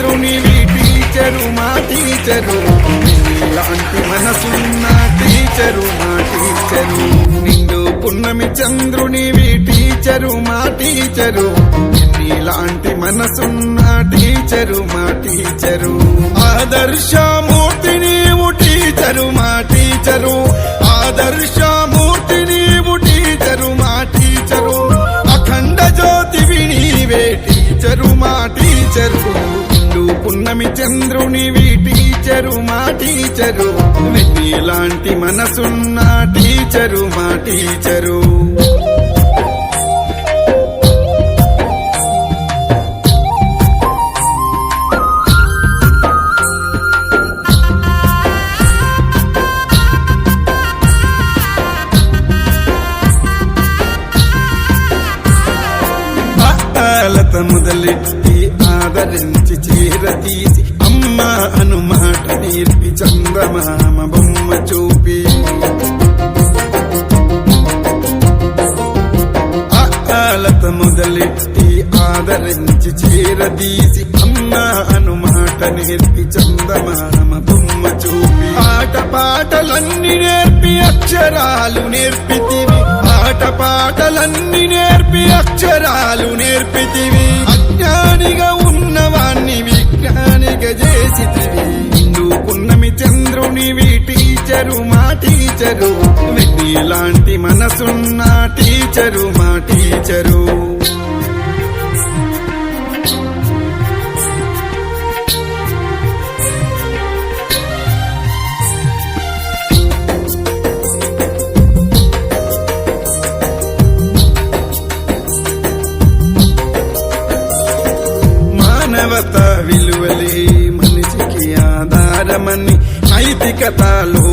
Teacher మా teacher. లాంటి మనసున్న టీచరు మా టీచరు. నిండు పున్నమి చంద్రునివి టీచరు మా టీచరు. లాంటి మనసున్న టీచరు మా టీచరు. ఆదర్శమూర్తి నీవు టీచరు మా టీచరు. ఆదర్శమూర్తి నీవు టీచరు మా టీచరు. అఖండ జ్యోతి నీవే టీచరు మా టీచరు. నిండు చంద్రుని వీ టీచరు మా టీచరు. లాంటి మనసున్న టీచరు మా టీచరు. పాతాలత మొదలెట్టి ఆదరించి చీరతీసి అమ్మ అనుమాట నేర్పి చందమామ బొమ్మ చూపి. ఆలత మొదలెట్టి ఆదరించి చీరదీసి అమ్మ అనుమాట నేర్పి చందమామ బొమ్మ చూపి. ఆట పాటలన్నీ నేర్పి అక్షరాలు నేర్పితివి ఆట పాటలన్నీ నేర్పి అక్షరాలు నేర్పితివి అజ్ఞానిగా నీవి టీచరు మా టీచరు. లాంటి మనసున్న టీచరు మా టీచరు. మానవత విలువలే మనిషికి ఆధారమని para los